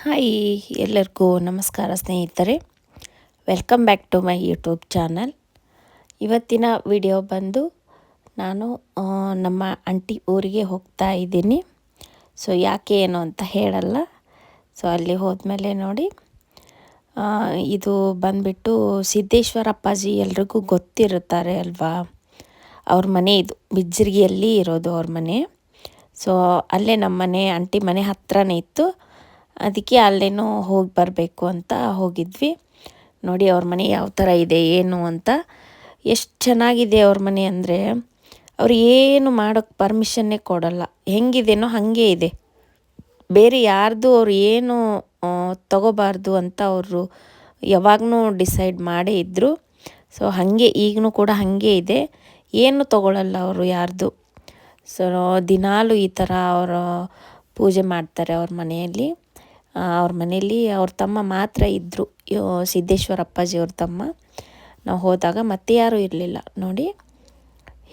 Hi ಎಲ್ಲರಿಗೂ ನಮಸ್ಕಾರ ಸ್ನೇಹಿತರೆ. Welcome back to my YouTube channel ಇವತ್ತಿನ ವಿಡಿಯೋ ಬಂದು ನಾನು ನಮ್ಮ ಆಂಟಿ ಊರಿಗೆ ಹೋಗ್ತಾ ಇದ್ದೀನಿ. ಸೊ ಯಾಕೆ ಏನು ಅಂತ ಹೇಳಲ್ಲ. ಸೊ ಅಲ್ಲಿ ಹೋದ್ಮೇಲೆ ನೋಡಿ ಇದು ಬಂದ್ಬಿಟ್ಟು ಸಿದ್ದೇಶ್ವರ ಅಪ್ಪಾಜಿ ಎಲ್ರಿಗೂ ಗೊತ್ತಿರುತ್ತಾರೆ ಅಲ್ವಾ? ಅವ್ರ ಮನೆ ಇದು, ಬಿಜ್ಜರಿಗೆಯಲ್ಲಿ ಇರೋದು ಅವ್ರ ಮನೆ. ಸೊ ಅಲ್ಲೇ ನಮ್ಮ ಮನೆ, ಆಂಟಿ ಮನೆ ಹತ್ರನೇ ಇತ್ತು. ಅದಕ್ಕೆ ಅಲ್ಲೇನೋ ಹೋಗಿ ಬರಬೇಕು ಅಂತ ಹೋಗಿದ್ವಿ. ನೋಡಿ ಅವ್ರ ಮನೆ ಯಾವ ಥರ ಇದೆ, ಏನು ಅಂತ. ಎಷ್ಟು ಚೆನ್ನಾಗಿದೆ ಅವ್ರ ಮನೆ ಅಂದರೆ, ಅವ್ರು ಏನು ಮಾಡೋಕ್ಕೆ ಪರ್ಮಿಷನ್ನೇ ಕೊಡಲ್ಲ. ಹೆಂಗಿದೆನೋ ಹಾಗೆ ಇದೆ. ಬೇರೆ ಯಾರ್ದು ಅವ್ರು ಏನು ತಗೋಬಾರ್ದು ಅಂತ ಅವರು ಯಾವಾಗೂ ಡಿಸೈಡ್ ಮಾಡೇ ಇದ್ದರು ಸೊ, ಹಾಗೆ ಈಗಲೂ ಕೂಡ ಹಾಗೆ ಇದೆ. ಏನು ತಗೊಳ್ಳಲ್ಲ ಅವರು ಯಾರ್ದು. ಸೊ, ದಿನಾಲು ಈ ಥರ ಅವರು ಪೂಜೆ ಮಾಡ್ತಾರೆ ಅವ್ರ ಮನೆಯಲ್ಲಿ. ಅವ್ರ ಮನೆಯಲ್ಲಿ ಅವ್ರ ತಮ್ಮ ಮಾತ್ರ ಇದ್ದರು ಸಿದ್ದೇಶ್ವರ ಅಪ್ಪಾಜಿ ಅವ್ರ ತಮ್ಮ. ನಾವು ಹೋದಾಗ ಮತ್ತೆ ಯಾರೂ ಇರಲಿಲ್ಲ. ನೋಡಿ,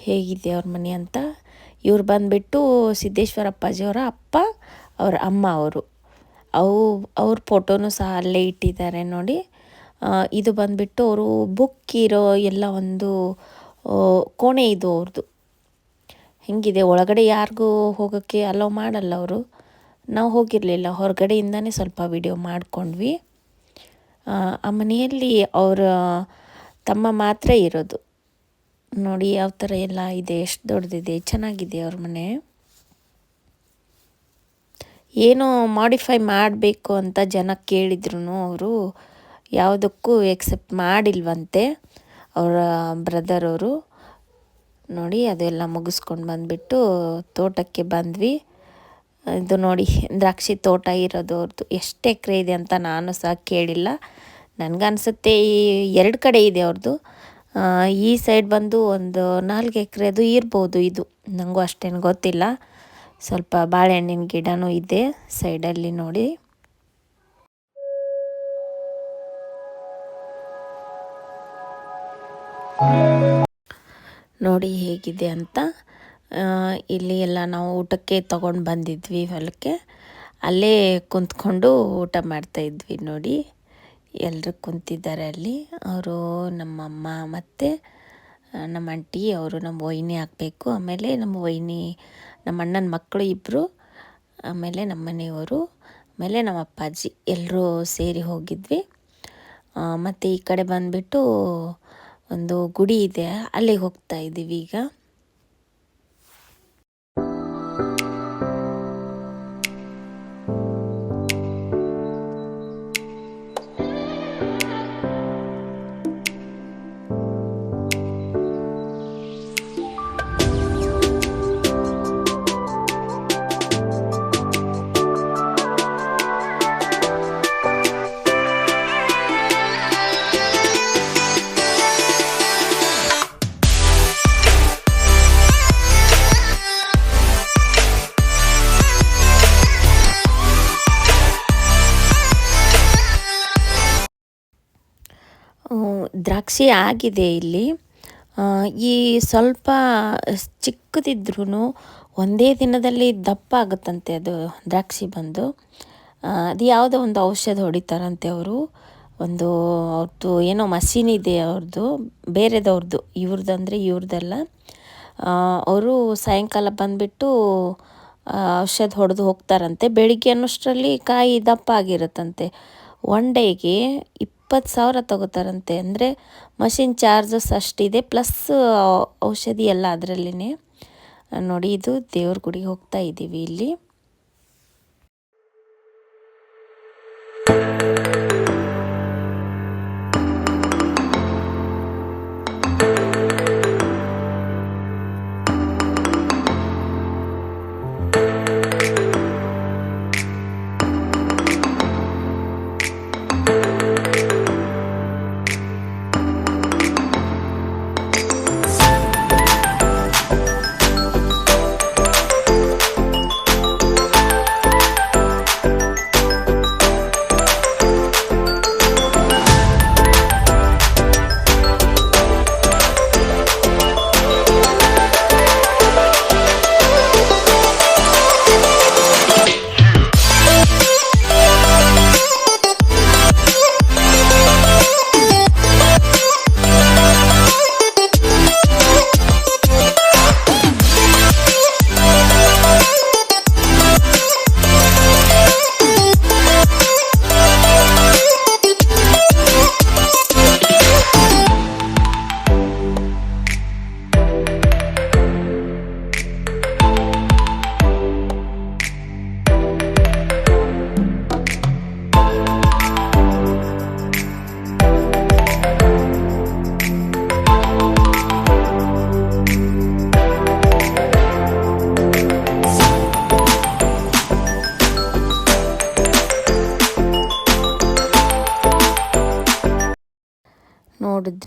ಹೇಗಿದೆ ಅವ್ರ ಮನೆ ಅಂತ. ಇವ್ರು ಬಂದುಬಿಟ್ಟು ಸಿದ್ದೇಶ್ವರ ಅಪ್ಪಾಜಿಯವರ ಅಪ್ಪ, ಅವ್ರ ಅಮ್ಮ ಅವರು. ಅವು, ಅವ್ರ ಫೋಟೋನು ಸಹ ಅಲ್ಲೇ ಇಟ್ಟಿದ್ದಾರೆ ನೋಡಿ. ಇದು ಬಂದುಬಿಟ್ಟು ಅವರು ಬುಕ್ ಇರೋ ಎಲ್ಲ ಒಂದು ಕೋಣೆ ಇದು ಅವ್ರದ್ದು ಹೆಂಗಿದೆ? ಒಳಗಡೆ ಯಾರಿಗೂ ಹೋಗೋಕ್ಕೆ ಅಲೋ ಮಾಡಲ್ಲ ಅವರು. ನಾವು ಹೋಗಿರಲಿಲ್ಲ, ಹೊರಗಡೆಯಿಂದನೇ ಸ್ವಲ್ಪ ವಿಡಿಯೋ ಮಾಡಿಕೊಂಡ್ವಿ. ಆ ಮನೆಯಲ್ಲಿ ಅವರ ತಮ್ಮ ಮಾತ್ರ ಇರೋದು. ನೋಡಿ ಯಾವ ಥರ ಎಲ್ಲ ಇದೆ, ಎಷ್ಟು ದೊಡ್ಡದಿದೆ, ಚೆನ್ನಾಗಿದೆ ಅವ್ರ ಮನೆ. ಏನು ಮಾಡಿಫೈ ಮಾಡಬೇಕು ಅಂತ ಜನ ಕೇಳಿದ್ರು ಅವರು, ಯಾವುದಕ್ಕೂ ಎಕ್ಸೆಪ್ಟ್ ಮಾಡಿಲ್ವಂತೆ ಅವರ ಬ್ರದರ್ ಅವರು. ನೋಡಿ ಅದೆಲ್ಲ ಮುಗಿಸ್ಕೊಂಡು ಬಂದುಬಿಟ್ಟು ತೋಟಕ್ಕೆ ಬಂದ್ವಿ. ಇದು ನೋಡಿ, ದ್ರಾಕ್ಷಿ ತೋಟ ಇರೋದು ಅವ್ರದ್ದು ಎಷ್ಟು ಎಕರೆ ಇದೆ ಅಂತ ನಾನು ಸಹ ಕೇಳಿಲ್ಲ. ನನಗನ್ಸುತ್ತೆ ಈ ಎರಡು ಕಡೆ ಇದೆ ಅವ್ರದ್ದು ಈ ಸೈಡ್ ಬಂದು ಒಂದು ನಾಲ್ಕು ಎಕರೆದು ಇರ್ಬೋದು ಇದು. ನನಗೂ ಅಷ್ಟೇನು ಗೊತ್ತಿಲ್ಲ. ಸ್ವಲ್ಪ ಬಾಳೆಹಣ್ಣಿನ ಗಿಡನೂ ಇದೆ ಸೈಡಲ್ಲಿ ನೋಡಿ. ನೋಡಿ ಹೇಗಿದೆ ಅಂತ. ಇಲ್ಲಿ ಎಲ್ಲ ನಾವು ಊಟಕ್ಕೆ ತಗೊಂಡು ಬಂದಿದ್ವಿ ಹೊಲಕ್ಕೆ. ಅಲ್ಲೇ ಕುಂತ್ಕೊಂಡು ಊಟ ಮಾಡ್ತಾ ಇದ್ವಿ ನೋಡಿ. ಎಲ್ಲರೂ ಕುಂತಿದ್ದಾರೆ ಅಲ್ಲಿ. ಅವರು ನಮ್ಮಮ್ಮ ಮತ್ತು ನಮ್ಮ ಅಂಟಿ ಅವರು ನಮ್ಮ ವೈನಿ ಹಾಕಬೇಕು ಆಮೇಲೆ ನಮ್ಮ ವೈನಿ, ನಮ್ಮ ಅಣ್ಣನ ಮಕ್ಕಳು ಇಬ್ಬರು ಆಮೇಲೆ ನಮ್ಮ ಮನೆಯವರು, ಆಮೇಲೆ ನಮ್ಮ ಅಪ್ಪಾಜಿ ಎಲ್ಲರೂ ಸೇರಿ ಹೋಗಿದ್ವಿ. ಮತ್ತು ಈ ಕಡೆ ಬಂದುಬಿಟ್ಟು ಒಂದು ಗುಡಿ ಇದೆ. ಅಲ್ಲಿಗೆ ಹೋಗ್ತಾ ಇದ್ದೀವಿ ಈಗ. ದ್ರಾಕ್ಷಿ ಆಗಿದೆ ಇಲ್ಲಿ. ಈ ಸ್ವಲ್ಪ ಚಿಕ್ಕದಿದ್ರೂ ಒಂದೇ ದಿನದಲ್ಲಿ ದಪ್ಪ ಆಗುತ್ತಂತೆ ಅದು ದ್ರಾಕ್ಷಿ ಬಂದು. ಅದು ಯಾವುದೋ ಒಂದು ಔಷಧ ಹೊಡಿತಾರಂತೆ ಅವರು. ಒಂದು ಅವ್ರದ್ದು ಏನೋ ಮಷೀನ್ ಇದೆ ಅವ್ರದ್ದು ಬೇರೆದವ್ರದ್ದು ಇವ್ರದ್ದು ಅಂದರೆ ಇವ್ರದ್ದಲ್ಲ ಅವರು ಸಾಯಂಕಾಲ ಬಂದುಬಿಟ್ಟು ಔಷಧ ಹೊಡೆದು ಹೋಗ್ತಾರಂತೆ. ಬೆಳಿಗ್ಗೆ ಅನ್ನೋಷ್ಟರಲ್ಲಿ ಕಾಯಿ ದಪ್ಪ ಆಗಿರುತ್ತಂತೆ. ಒನ್ ಡೇಗೆ ಇಪ್ಪತ್ತು ಸಾವಿರ ತಗೋತಾರಂತೆ. ಅಂದರೆ ಮಷಿನ್ ಚಾರ್ಜಸ್ ಅಷ್ಟಿದೆ ಪ್ಲಸ್ ಔಷಧಿ ಎಲ್ಲ ಅದರಲ್ಲಿನೇ. ನೋಡಿ, ಇದು ದೇವ್ರ ಗುಡಿಗೆ ಹೋಗ್ತಾ ಇದ್ದೀವಿ ಇಲ್ಲಿ.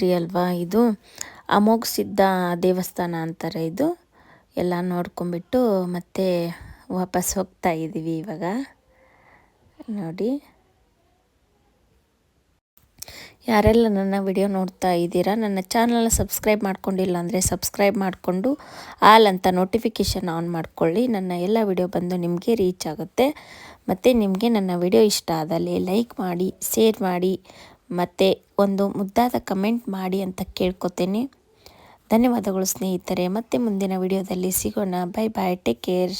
ನೋಡಿದ್ರಿ ಅಲ್ವಾ ಇದು? ಅಮೋಘ ಸಿದ್ಧ ದೇವಸ್ಥಾನ ಅಂತಾರೆ ಇದು. ಎಲ್ಲ ನೋಡ್ಕೊಂಬಿಟ್ಟು ಮತ್ತೆ ವಾಪಸ್ ಹೋಗ್ತಾ ಇದ್ದೀವಿ ಇವಾಗ. ನೋಡಿ. ಯಾರೆಲ್ಲ ನನ್ನ ವಿಡಿಯೋ ನೋಡ್ತಾ ಇದ್ದೀರಾ, ನನ್ನ ಚಾನಲ್ನ ಸಬ್ಸ್ಕ್ರೈಬ್ ಮಾಡ್ಕೊಂಡಿಲ್ಲ ಅಂದರೆ ಸಬ್ಸ್ಕ್ರೈಬ್ ಮಾಡಿಕೊಂಡು ಆಲ್ ಅಂತ ನೋಟಿಫಿಕೇಷನ್ ಆನ್ ಮಾಡ್ಕೊಳ್ಳಿ. ನನ್ನ ಎಲ್ಲ ವಿಡಿಯೋ ಬಂದು ನಿಮಗೆ ರೀಚ್ ಆಗುತ್ತೆ. ಮತ್ತು ನಿಮಗೆ ನನ್ನ ವಿಡಿಯೋ ಇಷ್ಟ ಆದಲ್ಲಿ ಲೈಕ್ ಮಾಡಿ ಶೇರ್ ಮಾಡಿ ಮತ್ತು ಒಂದು ಮುದ್ದಾದ ಕಮೆಂಟ್ ಮಾಡಿ ಅಂತ ಕೇಳ್ಕೊತೇನೆ. ಧನ್ಯವಾದಗಳು ಸ್ನೇಹಿತರೆ, ಮತ್ತೆ ಮುಂದಿನ ವಿಡಿಯೋದಲ್ಲಿ ಸಿಗೋಣ. Bye bye take care